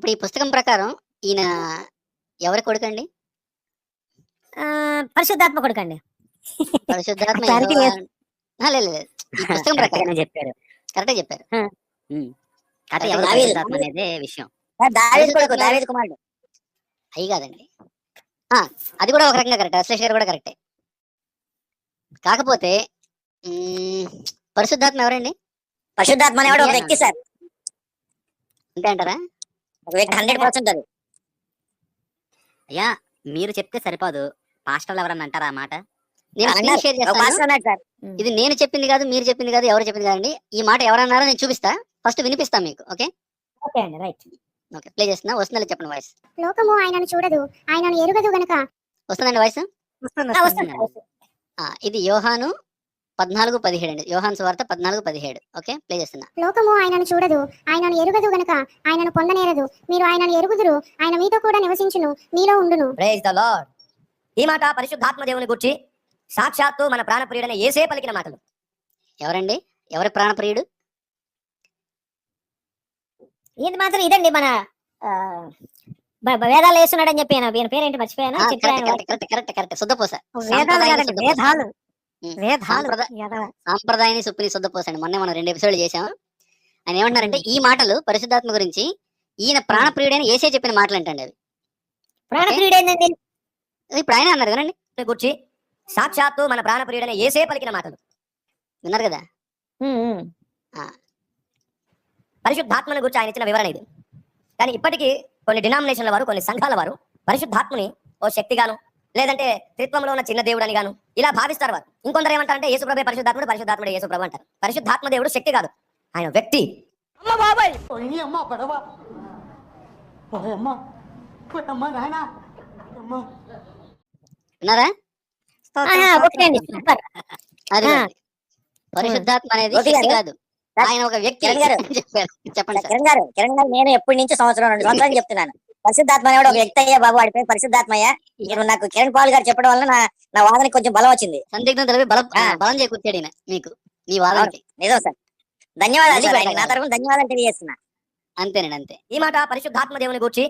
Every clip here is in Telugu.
ఇప్పుడు ఈ పుస్తకం ప్రకారం ఈయన ఎవరి కొడుకండి? ఆ, పరిశుద్ధాత్మ కొడుకండి. పరిశుద్ధాత్మ లేదు. ఈ పుస్తకం ప్రకారం. చెప్పారు. కరెక్టే చెప్పారు. కథ అయితే ఎవరు దావీదు. పరిశుద్ధాత్మ అనేదే విషయం. అయి కాదండి. ఆ, అది కూడా ఒక రకంగా కరెక్ట్. అశ్లేష్ గారు కూడా కరెక్టే. కాకపోతే పరిశుద్ధాత్మ ఎవరండి? పరిశుద్ధాత్మ అనేవాడు ఒక వ్యక్తి సార్. అంతే అంటారా? హండ్రెడ్ పర్సెంట్ అది. అయ్యా మీరు చెప్తే సరిపోదు. పాస్టర్లు ఎవరన్నా అంటారా ఆ మాట? ఇది నేను చెప్పింది కాదు మీరు చెప్పింది కాదు ఎవరు చెప్పింది కాదండి. ఈ మాట ఎవరన్నారో నేను చూపిస్తా. ఫస్ట్ వినిపిస్తా మీకు ఓకే? ఓకే అండి రైట్. ఓకే ప్లే చేస్తున్నా. వస్తుందా చెప్పండి వాయిస్. లోకము ఆయనను చూడదు. ఆయనను ఎరుగదు గనుక. వస్తుందండి వాయిస్? వస్తుంది ఇది యోహాను పద్నాలుగు పదిహేడు అండి. యోహాన్ సువార్త పద్నాలుగు పదిహేడు. ఓకే? ప్లే చేస్తున్నా. లోకము ఆయనను చూడదు. ఆయనను ఎరుగదు గనుక ఆయనను పొందనేరదు. మీరు ఆయనను ఎరుగుదురు. ఆయన మీతో కూడా నివసించును. మీలో ఉండును. ప్రైజ్ ద లార్డ్ ఈ మాట పరిశుద్ధాత్మ దేవుని గురించి సాక్షాత్తు మన ప్రాణప్రియుడైన ఏసే పలికిన మాటలు. ఎవరండి? ఎవరి ప్రాణప్రియుడు? ఇది మాత్రం ఇదండి మన వేదాలు వేస్తున్నాడు అని చెప్పి ఆయన ఈయన పేరేంటి మర్చిపోయాను? కరెక్ట్ కరెక్ట్ కరెక్ట్ శుద్ధపోస వేదాలు కాదండి. వేదాలు. సాంప్రదాయాన్ని సుప్ని శుద్ధపోస అండి మొన్నే మనం రెండు ఎపిసోడ్లు చేసాం ఆయన ఏమంటున్నారంటే ఈ మాటలు పరిశుద్ధాత్మ గురించి ఈయన ప్రాణప్రియుడైన ఏసే చెప్పిన మాటలు అంటండి అవి? ఇప్పుడు ఆయన అన్నారు కదండి. గురించి సాక్షాత్తు మన ప్రాణప్రియుడైన ఏసే పలికిన మాటలు. విన్నారు కదా? ఆ. పరిశుద్ధాత్మను గురించి ఆయన ఇచ్చిన వివరణ ఇది. కానీ ఇప్పటికీ కొన్ని డినామినేషన్ల వారు కొన్ని సంఘాల వారు పరిశుద్ధాత్మని ఓ శక్తిగాను లేదంటే త్రిత్వంలో ఉన్న చిన్న దేవుడు అని గాను ఇలా భావిస్తారు వారు. ఇంకొందరు ఏమంటారంటే యేసుప్రభే పరిశుద్ధాత్ముడు పరిశుద్ధాత్ముడు యేసుప్రభు అంటారు. పరిశుద్ధాత్మ దేవుడు శక్తి కాదు. ఆయన వ్యక్తి. అమ్మ బాబాయ్! అమ్మ పడవ. పరిశుద్ధాత్మ అనేది శక్తి. కాదు. ఆయన ఒక వ్యక్తి. చెప్పండి కిరణ్ గారు కిరణ్ గారు నేను ఎప్పటి నుంచి సంవత్సరం రెండు సంవత్సరాలు చెప్తున్నాను. పరిశుద్ధాత్మ అనేవాడు ఒక వ్యక్తి అయ్యా బాబు వాడి పేరు పరిశుద్ధాత్మయ్య. ఇప్పుడు నాకు కిరణ్ పాల్ గారు చెప్పడం వల్ల నా నా వాదనకి కొంచెం బలం వచ్చింది. సందిగ్ధం తెలిపి బలం చేకూర్చాడు మీకు మీ వాదానికి. నిజం సార్. ధన్యవాదాలు నా. తరఫున ధన్యవాదాలు తెలియజేస్తున్నా. అంతేనండి అంతే. ఈ మాట పరిశుద్ధాత్మ దేవుని గురించి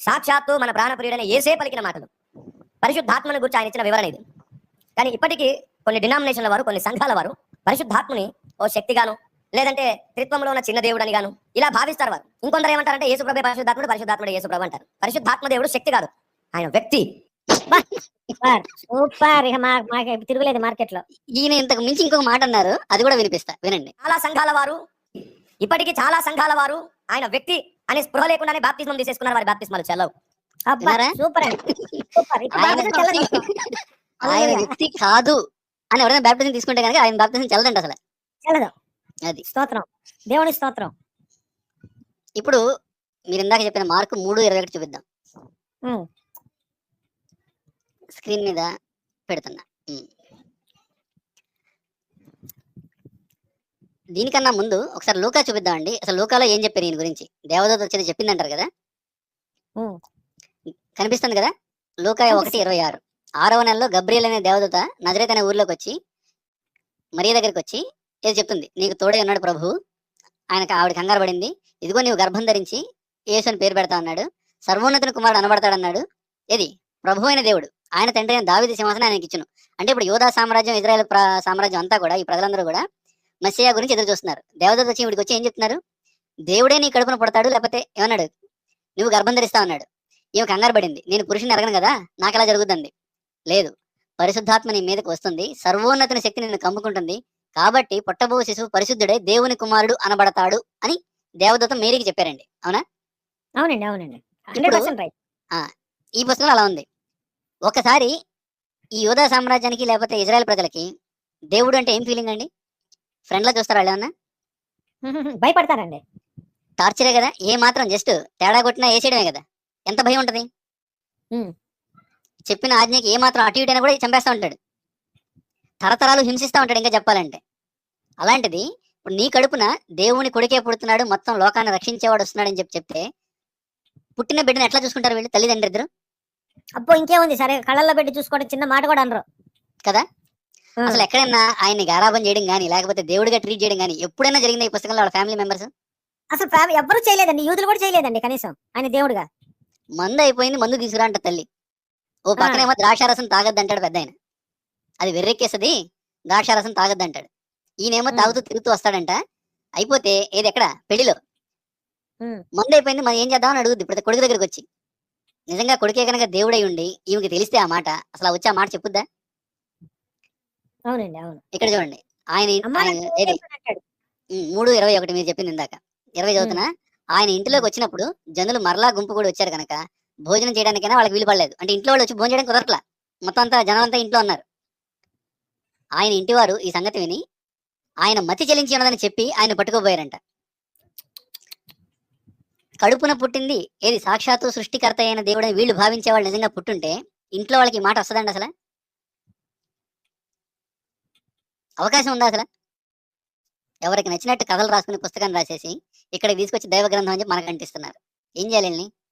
సాక్షాత్తు మన ప్రాణప్రియుడైన ఏసే పలికిన మాటలు. పరిశుద్ధాత్మను గురించి ఆయన ఇచ్చిన వివరణ ఇది. కానీ ఇప్పటికీ కొన్ని డినామినేషన్ల వారు కొన్ని సంఘాల వారు పరిశుద్ధాత్మని ఓ శక్తిగాను లేదంటే త్రిత్వంలో ఉన్న చిన్న దేవుడు అని గాను ఇలా భావిస్తారు వారు. ఇంకొందరు ఏమంటారంటే యేసుప్రభే పరిశుద్ధాత్ముడు పరిశుద్ధాత్ముడు యేసుప్రభు అంటారు. పరిశుద్ధాత్మ దేవుడు శక్తి కాదు. ఆయన వ్యక్తి. సూపర్ ఇక మాకు తిరుగులేదు మార్కెట్లో. ఈయన ఇంతకు మించి ఇంకొక మాట అన్నారు. అది కూడా వినిపిస్తా. వినండి. చాలా సంఘాల వారు ఇప్పటికీ చాలా సంఘాల వారు ఆయన వ్యక్తి అనే స్పృహ లేకుండానే బాప్తిజం తీసేసుకున్నారు వారి బాప్తిస్మాలు. చెల్లవు? సూపర్ ఆయన వ్యక్తి కాదు అని ఎవరైనా బ్యాప్టిజం తీసుకుంటే కనుక ఆయన బ్యాప్టిజం చెల్లదండి అసలు. చెల్లదు? అది. స్తోత్రం. దేవుని స్తోత్రం. ఇప్పుడు మీరు ఇందాక చెప్పిన మార్కు మూడు ఇరవై ఒకటి చూపిద్దాం. స్క్రీన్ మీద పెడుతున్నా. దీనికన్నా ముందు ఒకసారి లూకా చూపిద్దామండి. అసలు లూకాలో ఏం చెప్పారు ఈయన గురించి? దేవదూత వచ్చేది చెప్పిందంటారు కదా. కనిపిస్తుంది కదా? లూకా ఒకటి ఇరవై ఆరు. ఆరవ నెలలో గబ్రియల్ అనే దేవదూత నజరేత్ అనే ఊర్లోకి వచ్చి మరియ దగ్గరికి వచ్చి ఏది చెప్తుంది నీకు తోడే ఉన్నాడు ప్రభు ఆయనకు ఆవిడ కంగారు పడింది. ఇదిగో నీవు గర్భం ధరించి యేసు అని పేరు పెడతా అన్నాడు. సర్వోన్నతుని కుమారుడు అనబడతాడన్నాడు ఏది? ప్రభు అయిన దేవుడు. ఆయన తండ్రి అయిన దావిది సింహాసనం ఆయనకి ఇచ్చును. అంటే ఇప్పుడు యోధా సామ్రాజ్యం ఇజ్రాయెల్ ప్ర- సామ్రాజ్యం అంతా కూడా ఈ ప్రజలందరూ కూడా మస్సియా గురించి ఎదురు చూస్తున్నారు. దేవదత్త వచ్చి వీడికి వచ్చి ఏం చెప్తున్నారు? దేవుడే నీ కడుపున పుడతాడు లేకపోతే ఏమన్నాడు? నువ్వు గర్భం ధరిస్తా అన్నాడు. ఈమె కంగారు పడింది. నేను పురుషుని ఎరగను కదా నాకు అలా జరుగుతుంది లేదు. పరిశుద్ధాత్మ నీ మీదకి వస్తుంది. సర్వోన్నతుని శక్తి నిన్ను కమ్ముకుంటుంది. కాబట్టి పుట్టబో శిశువు పరిశుద్ధుడే దేవుని కుమారుడు అనబడతాడు అని దేవదూత మేరీకి చెప్పారండి. అవునా? అవునండి అవునండి. ఈ పుస్తకంలో అలా ఉంది. ఒకసారి ఈ యోధా సామ్రాజ్యానికి లేకపోతే ఇజ్రాయెల్ ప్రజలకి దేవుడు అంటే ఏం ఫీలింగ్ అండి? ఫ్రెండ్లా చూస్తారా వాళ్ళు ఏమన్నా? భయపడతారండి. టార్చరే కదా? ఏ మాత్రం జస్ట్ తేడా కొట్టినా వేసేయడమే కదా? ఎంత భయం ఉంటది. చెప్పిన ఆజ్ఞకి ఏ మాత్రం అటు ఇటు అయినా కూడా చంపేస్తా ఉంటాడు. తరతరాలు హింసిస్తా ఉంటాడు ఇంకా చెప్పాలంటే. అలాంటిది ఇప్పుడు నీ కడుపున దేవుని కొడుకే పుడుతున్నాడు మొత్తం లోకాన్ని రక్షించేవాడు వస్తున్నాడని చెప్పి చెప్తే పుట్టిన బిడ్డను ఎట్లా చూసుకుంటారు వీళ్ళు? తల్లిదండ్రులు ఇద్దరు? అబ్బో ఇంకేముంది సరే కళ్ళల్లో పెట్టి చూసుకోవడం చిన్న మాట కూడా అనరు. కదా? అసలు ఎక్కడైనా ఆయన్ని గారాబం చేయడం కానీ లేకపోతే దేవుడిగా ట్రీట్ చేయడం కానీ ఎప్పుడైనా జరిగిందా ఈ పుస్తకంలో వాళ్ళ ఫ్యామిలీ మెంబర్స్ అసలు ఫ్యామిలీ ఎవ్వరూ చేయలేదండి యూదులు కూడా చేయలేదండి కనీసం ఆయన దేవుడుగా. మందు అయిపోయింది మందు తీసుకురా అంట తల్లి. ఓ పక్కనేమో ద్రాక్షారసం తాగద్దంటాడు పెద్ద ఆయన అది వెర్రెక్కేస్తుంది ద్రాక్షారసం తాగద్దంటాడు. ఈయనేమో. తాగుతూ తిరుగుతూ వస్తాడంట. అయిపోతే ఏది ఎక్కడ? పెళ్ళిలో. మందు అయిపోయింది మనం ఏం చేద్దామని అడుగుద్ది ఇప్పుడు కొడుకు దగ్గరికి వచ్చి నిజంగా కొడుకే కనుక దేవుడై ఉండి ఈమెకి తెలిస్తే ఆ మాట అసలు వచ్చే ఆ మాట చెప్పుద్దా? అవునండి అవును. ఇక్కడ చూడండి. ఆయన మూడు ఇరవై ఒకటి మీరు చెప్పింది ఇందాక. ఇరవై చదువుతున్నా. ఆయన ఇంటిలోకి వచ్చినప్పుడు జనులు మరలా గుంపు కూడా వచ్చారు కనుక భోజనం చేయడానికైనా వాళ్ళకి వీలు పడలేదు. అంటే ఇంట్లో వాళ్ళు వచ్చి భోజనం చేయడానికి కుదరట్లా. మొత్తం అంతా జనం అంతా ఇంట్లో ఉన్నారు ఆయన ఇంటివారు ఈ సంగతి విని ఆయన మతి చెలించి ఉన్నదని చెప్పి ఆయన పట్టుకోబోయారంట. కడుపున పుట్టింది ఏది సాక్షాత్తు సృష్టికర్త అయిన దేవుడని వీళ్ళు భావించే వాళ్ళు నిజంగా పుట్టుంటే ఇంట్లో వాళ్ళకి మాట వస్తుందండి అసలు? అవకాశం ఉందా అసలు? ఎవరికి నచ్చినట్టు కథలు రాసుకుని పుస్తకాన్ని రాసేసి ఇక్కడ తీసుకొచ్చి దైవ గ్రంథం అని చెప్పి మనకు అంటిస్తున్నారు. ఏం చేయాలి